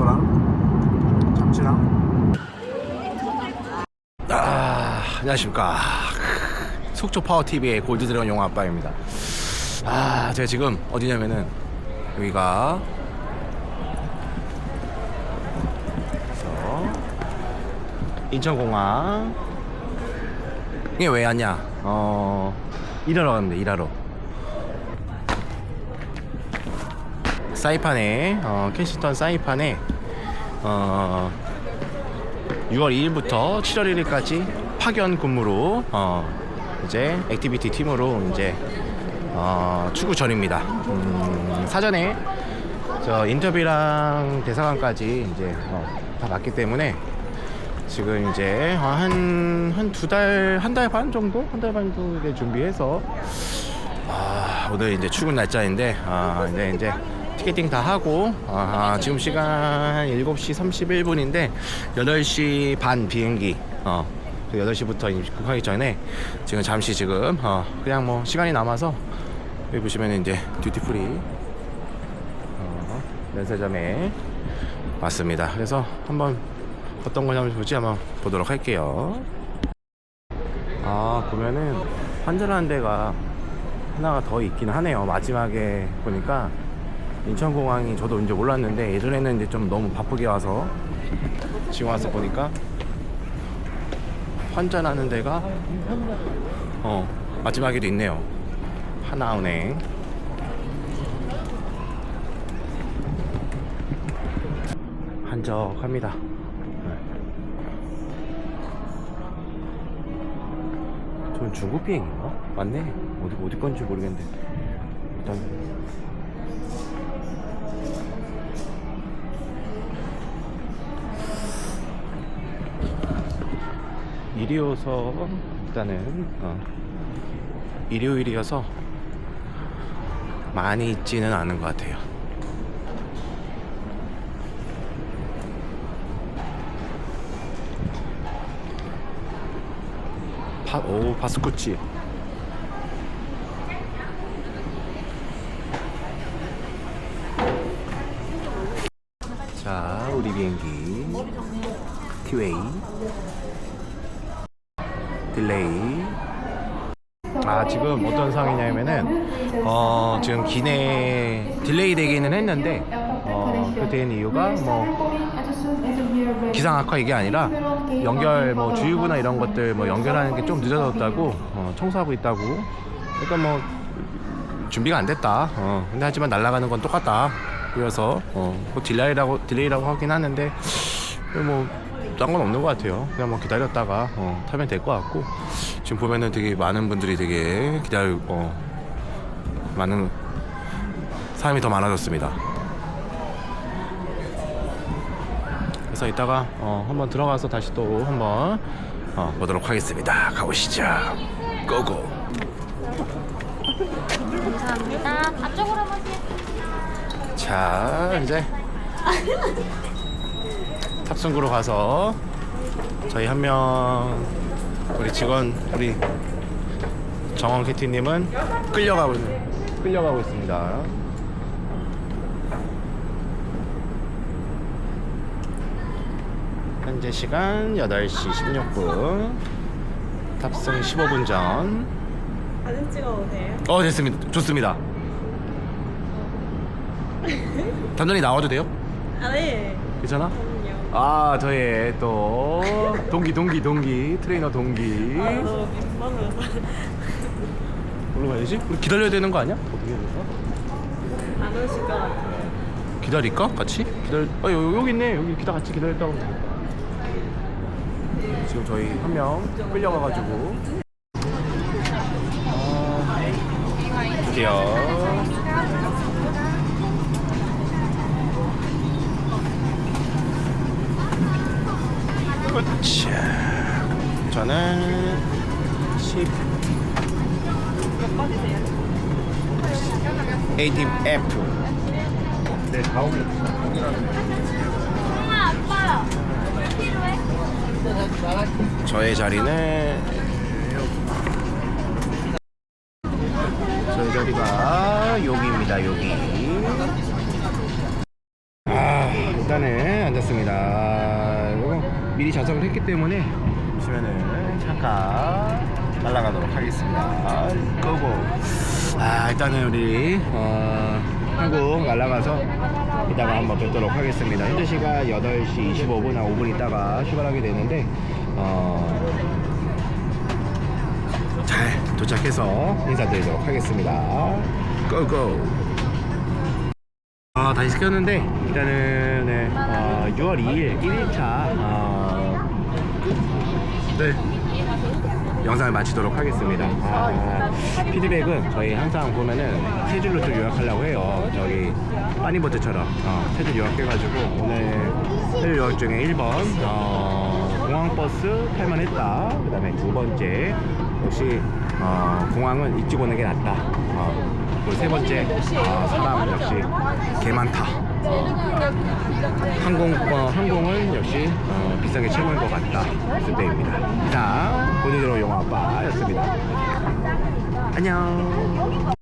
토마토랑 참치랑 아, 안녕하십니까. 속초 파워 TV의 골드 드래곤 영화 아빠입니다. 아, 제가 지금 어디냐면은 여기가 인천공항 이게 왜 왔냐? 어, 일하러 갔는데 일하러. 사이판에 어, 캐시턴 사이판에 어, 6월 2일부터 7월 1일까지 파견 근무로 어 이제 액티비티 팀으로 이제 어 출구 전입니다. 음, 사전에 저 인터뷰랑 대사관까지 이제 어, 다 맞기 때문에 지금 이제 한 한 두 달 한 달 반 정도 한 달 반 정도 준비해서 아, 오늘 이제 출근 날짜인데 아, 이제 이제 티켓팅 다 하고 아, 지금 시간 7시 31분인데 8시 반 비행기 어, 8시부터 입국하기 전에 지금 잠시 지금 어, 그냥 뭐 시간이 남아서 여기 보시면 이제 듀티프리 어, 면세점에 왔습니다. 그래서 한번 어떤 거냐 한번 보지 한번 보도록 할게요. 아 보면은 환전하는 데가 하나가 더 있긴 하네요. 마지막에 보니까 인천공항이 저도 이제 몰랐는데 예전에는 이제 좀 너무 바쁘게 와서 지금 와서 보니까 환전하는 데가 어 마지막에도 있네요. 하나은행. 한적합니다. 네. 저는 중국 비행인가? 맞네. 어디 어디 건지 모르겠는데 일단 일요서 일단은 어, 일요일이어서 많이 있지는 않은 것 같아요. 파, 오 바스쿠치. 자 우리 비행기. 티웨이 딜레이. 아 지금 어떤 상황이냐면은 어 지금 기내 딜레이 되기는 했는데 어 그된 이유가 뭐 기상 악화 이게 아니라 연결 뭐 주유구나 이런 것들 뭐 연결하는 게 좀 늦어졌다고 어, 청소하고 있다고. 그러니까 뭐 준비가 안 됐다. 어, 근데 하지만 날아가는 건 똑같다. 그래서 어, 뭐 딜레이라고 딜레이라고 하긴 하는데 뭐 상관없는 것 같아요 그냥 뭐 기다렸다가 어, 타면 될 것 같고 지금 보면은 되게 많은 분들이 되게 기다려 어, 많은 사람이 더 많아졌습니다 그래서 이따가 어, 한번 들어가서 다시 또 한번 어, 보도록 하겠습니다. 가보시죠. 고고. 감사합니다. 앞쪽으로 보세요. 자 이제 탑승구로 가서 저희 한 명 우리 직원 우리 정원 캐티님은 끌려가고 끌려가고 있습니다. 현재 시간 8시 16분 탑승 15분 전 사진 찍어도 돼요? 어 됐습니다 좋습니다 단전이 나와도 돼요? 아, 네. 괜찮아? 아 저의 또 동기 동기 동기 트레이너 동기 아, 너무 민망해서. 올라가야지? 우리 기다려야 되는 거 아니야? 어떻게 해야 될까? 안 오실 것 같아요. 기다릴까? 같이? 기다려 아 여기, 여기 있네 여기 기다 같이 기다렸다고 지금 저희 한 명 끌려가가지고 아, 드디어 자 저는 10 ADF 네 다음에 형아, 아빠. 필요해? 저의 자리는 저희 자리가 여기입니다 여기 아 일단은 자, 이거 좌석을 했기 때문에 보시면은 잠깐 날아가도록 하겠습니다. 고고. 아, 일단은 우리 어, 한국 날아가서 이따가 한번 뵙도록 하겠습니다. 현재 시간 8시 25분, 한 5분 있다가 출발하게 되는데 어, 잘 도착해서 인사드리도록 하겠습니다. 고고. 아, 다시 시켰는데 일단은 네, 어, 6월 2일 1일차 어, 네. 영상을 마치도록 하겠습니다. 아, 피드백은 저희 항상 보면은 세 줄로 좀 요약하려고 해요. 저기 빠니보트처럼 어, 세줄 요약해가지고 오늘 세줄 요약 중에 1번 어, 공항버스 탈만했다. 그 다음에 두 번째 역시 어, 공항은 일찍 오는 게 낫다. 어, 그리고 세 번째 어, 사람 역시 개 많다. 항공 어, 항공은 역시 어, 비싼 게 최고인 것 같다. 했을 때입니다. 이상 본인으로 영화 아빠였습니다. 안녕.